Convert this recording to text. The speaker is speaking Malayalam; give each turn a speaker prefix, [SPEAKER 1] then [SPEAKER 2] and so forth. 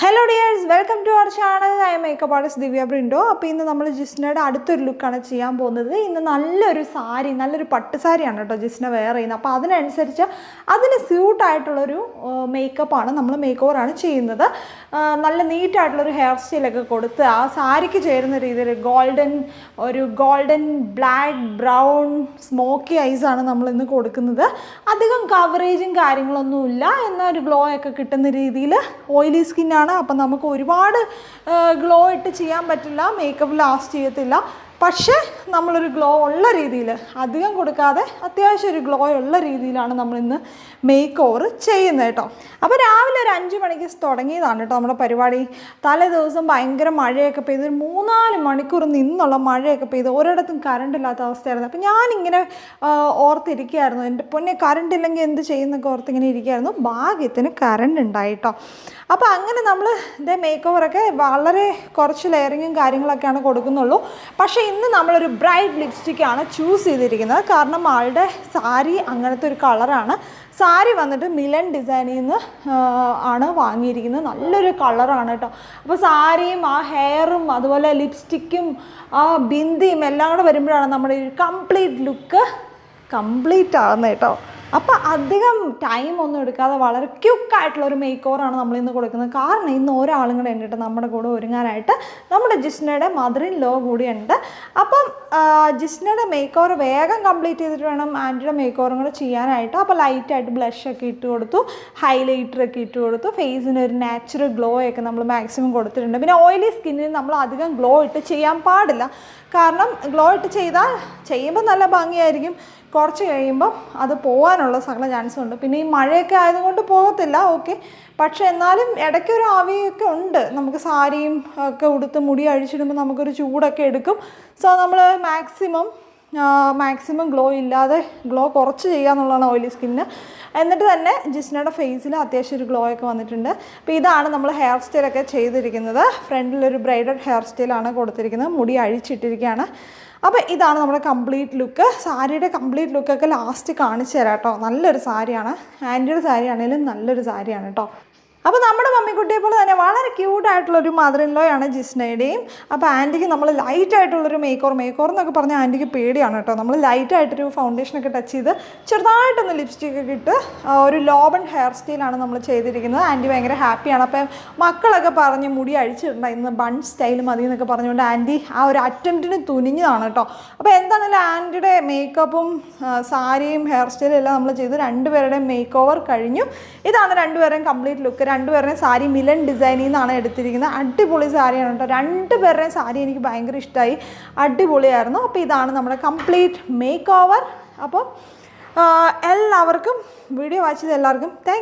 [SPEAKER 1] Hello dears welcome to our channel I makeup artist Divya Brindo അപ്പോൾ ഇന്ന് നമ്മൾ ജിസ്നയുടെ അടുത്തൊരു ലുക്കാണ് ചെയ്യാൻ പോകുന്നത്. ഇന്ന് നല്ലൊരു സാരി നല്ലൊരു പട്ട് സാരിയാണ് കേട്ടോ ജിസ്ന വെയർ ചെയ്യുന്നത്. അപ്പോൾ അതിനനുസരിച്ച് അതിന് സ്യൂട്ടായിട്ടുള്ളൊരു മേക്കപ്പാണ് നമ്മൾ മേക്ക് ഓവറാണ് ചെയ്യുന്നത്. നല്ല നീറ്റായിട്ടുള്ളൊരു ഹെയർ സ്റ്റൈലൊക്കെ കൊടുത്ത് ആ സാരിക്ക് ചേരുന്ന രീതിയിൽ ഗോൾഡൻ ഒരു ഗോൾഡൻ ബ്ലാക്ക് ബ്രൗൺ സ്മോക്കി ഐസാണ് നമ്മൾ ഇന്ന് കൊടുക്കുന്നത്. അധികം കവറേജും കാര്യങ്ങളൊന്നുമില്ല. എന്നാൽ ഒരു ഗ്ലോ ഒക്കെ കിട്ടുന്ന രീതിയിൽ ഓയിലി സ്കിന്നാണ് അപ്പം നമുക്ക് ഒരുപാട് ഗ്ലോ ഇട്ട് ചെയ്യാൻ പറ്റില്ല. മേക്കപ്പ് ലാസ്റ്റ് ചെയ്യത്തില്ല. പക്ഷേ നമ്മളൊരു ഗ്ലോ ഉള്ള രീതിയിൽ അധികം കൊടുക്കാതെ അത്യാവശ്യം ഒരു ഗ്ലോ ഉള്ള രീതിയിലാണ് നമ്മളിന്ന് മേക്ക് ഓവർ ചെയ്യുന്നത് കേട്ടോ. അപ്പോൾ രാവിലെ ഒരു അഞ്ച് മണിക്ക് തുടങ്ങിയതാണ് കേട്ടോ നമ്മുടെ പരിപാടി. തലേ ദിവസം ഭയങ്കര മഴയൊക്കെ പെയ്ത് ഒരു മൂന്നാൽ മണിക്കൂർ നിന്നുള്ള മഴയൊക്കെ പെയ്ത് ഒരിടത്തും കറണ്ട് ഇല്ലാത്ത അവസ്ഥയായിരുന്നു. അപ്പോൾ ഞാനിങ്ങനെ ഓർത്തിരിക്കുകയായിരുന്നു. എന്റെ പൊന്നെ കറണ്ട് ഇല്ലെങ്കിൽ എന്ത് ചെയ്യുന്നൊക്കെ ഓർത്തിങ്ങനെ ഇരിക്കുകയായിരുന്നു. ഭാഗ്യത്തിന് കറണ്ട് ഉണ്ടായി കേട്ടോ. അപ്പോൾ അങ്ങനെ നമ്മൾ ഇതേ മേക്ക് ഓവറൊക്കെ വളരെ കുറച്ച് ലെയറിങ്ങും കാര്യങ്ങളൊക്കെയാണ് കൊടുക്കുന്നുള്ളൂ. പക്ഷേ ഇന്ന് നമ്മളൊരു ബ്രൈറ്റ് ലിപ്സ്റ്റിക്കാണ് ചൂസ് ചെയ്തിരിക്കുന്നത്. കാരണം ആളുടെ സാരി അങ്ങനത്തെ ഒരു കളറാണ് സാരി വന്നിട്ട് മിലൻ ഡിസൈനിൽ നിന്ന് ആണ് വാങ്ങിയിരിക്കുന്നത്. നല്ലൊരു കളറാണ് കേട്ടോ. അപ്പോൾ സാരിയും ആ ഹെയറും അതുപോലെ ലിപ്സ്റ്റിക്കും ആ ബിന്ദിയും എല്ലാം കൂടെ വരുമ്പോഴാണ് നമ്മുടെ ഒരു കംപ്ലീറ്റ് ലുക്ക് കംപ്ലീറ്റ് ആകുന്നത് കേട്ടോ. അപ്പോൾ അധികം ടൈം ഒന്നും എടുക്കാതെ വളരെ ക്യുക്കായിട്ടുള്ള ഒരു മേക്ക് ഓവറാണ് നമ്മൾ ഇന്ന് കൊടുക്കുന്നത്. കാരണം ഇന്ന് ഒരാളും കൂടെ ഉണ്ടിട്ട് നമ്മുടെ കൂടെ ഒരുങ്ങാനായിട്ട് നമ്മുടെ ജിസ്നയുടെ മദറിൻ ലോ കൂടിയുണ്ട്. അപ്പം ജിസ്നയുടെ മേക്ക് ഓവർ വേഗം കംപ്ലീറ്റ് ചെയ്തിട്ട് വേണം ആന്റിയുടെ മേക്ക് ഓവറും കൂടെ ചെയ്യാനായിട്ട്. അപ്പോൾ ലൈറ്റായിട്ട് ബ്ലഷൊക്കെ ഇട്ട് കൊടുത്തു ഹൈലൈറ്റർ ഒക്കെ ഇട്ട് കൊടുത്തു ഫേസിന് ഒരു നാച്ചുറൽ ഗ്ലോ ഒക്കെ നമ്മൾ മാക്സിമം കൊടുത്തിട്ടുണ്ട്. പിന്നെ ഓയിലി സ്കിന്നിന് നമ്മൾ അധികം ഗ്ലോ ഇട്ട് ചെയ്യാൻ പാടില്ല. കാരണം ഗ്ലോ ഇട്ട് ചെയ്താൽ ചെയ്യുമ്പോൾ നല്ല ഭംഗിയായിരിക്കും. കുറച്ച് കഴിയുമ്പം അത് പോകാനുള്ള സകല ചാൻസും ഉണ്ട്. പിന്നെ ഈ മഴയൊക്കെ ആയതുകൊണ്ട് പോകത്തില്ല ഓക്കെ പക്ഷെ എന്നാലും ഇടയ്ക്ക് ഒരു ആവിയൊക്കെ ഉണ്ട്. നമുക്ക് സാരിയും ഒക്കെ ഉടുത്ത് മുടി അഴിച്ചിടുമ്പോൾ നമുക്കൊരു ചൂടൊക്കെ എടുക്കും. സോ നമ്മൾ മാക്സിമം മാക്സിമം ഗ്ലോ ഇല്ലാതെ ഗ്ലോ കുറച്ച് ചെയ്യുക എന്നുള്ളതാണ് ഓയിലി സ്കിന്നിന് എന്നിട്ട് തന്നെ ജിസ്നയുടെ ഫേസിൽ അത്യാവശ്യം ഒരു ഗ്ലോ ഒക്കെ വന്നിട്ടുണ്ട്. അപ്പോൾ ഇതാണ് നമ്മൾ ഹെയർ സ്റ്റൈലൊക്കെ ചെയ്തിരിക്കുന്നത്. ഫ്രണ്ടിലൊരു ബ്രൈഡഡ് ഹെയർ സ്റ്റൈലാണ് കൊടുത്തിരിക്കുന്നത്. മുടി അഴിച്ചിട്ടിരിക്കുകയാണ്. അപ്പോൾ ഇതാണ് നമ്മുടെ കംപ്ലീറ്റ് ലുക്ക് സാരിയുടെ കംപ്ലീറ്റ് ലുക്കൊക്കെ ലാസ്റ്റ് കാണിച്ചു തരാം കേട്ടോ. നല്ലൊരു സാരിയാണ്. ആന്റിയുടെ സാരി ആണെങ്കിലും നല്ലൊരു സാരിയാണ് കേട്ടോ. അപ്പോൾ നമ്മുടെ മമ്മിക്കുട്ടിയെ പോലെ തന്നെ വളരെ ക്യൂട്ടായിട്ടുള്ളൊരു മദർ ഇൻ ആണ് ജിസ്നയുടെയും. അപ്പോൾ ആന്റിക്ക് നമ്മൾ ലൈറ്റ് ആയിട്ടുള്ളൊരു മേക്കോർ മേക്കോർ എന്നൊക്കെ പറഞ്ഞാൽ ആന്റിക്ക് പേടിയാണ് കേട്ടോ. നമ്മൾ ലൈറ്റ് ആയിട്ടൊരു ഫൗണ്ടേഷനൊക്കെ ടച്ച് ചെയ്ത് ചെറുതായിട്ടൊന്ന് ലിപ്സ്റ്റിക്ക് ഇട്ട് ഒരു ലോബൺ ഹെയർ സ്റ്റൈലാണ് നമ്മൾ ചെയ്തിരിക്കുന്നത്. ആന്റി ഭയങ്കര ഹാപ്പിയാണ്. അപ്പം മക്കളൊക്കെ പറഞ്ഞ് മുടി അഴിച്ചിട്ടുണ്ടായിരുന്നു ബൺ സ്റ്റൈൽ മതി എന്നൊക്കെ പറഞ്ഞുകൊണ്ട് ആന്റി ആ ഒരു അറ്റംപ്റ്റിന് തുനിഞ്ഞതാണ് കേട്ടോ. അപ്പോൾ എന്താണെങ്കിലും ആന്റിയുടെ മേക്കപ്പും സാരിയും ഹെയർ സ്റ്റൈലും എല്ലാം നമ്മൾ ചെയ്ത് രണ്ടുപേരുടെയും മേക്ക് ഓവർ കഴിഞ്ഞു. ഇതാണ് രണ്ടുപേരുടെയും കംപ്ലീറ്റ് ലുക്ക്. രണ്ടുപേരുടെയും സാരി മിലൻ ഡിസൈനിൽ നിന്നാണ് എടുത്തിരിക്കുന്നത് അടിപൊളി സാരിയാണ് കേട്ടോ. രണ്ട് പേരുടെയും സാരി എനിക്ക് ഭയങ്കര ഇഷ്ടമായി അടിപൊളിയായിരുന്നു. അപ്പോൾ ഇതാണ് നമ്മുടെ കംപ്ലീറ്റ് മേക്ക് ഓവർ അപ്പോൾ എല്ലാവർക്കും വീഡിയോ വാച്ച് ചെയ്ത് എല്ലാവർക്കും. താങ്ക്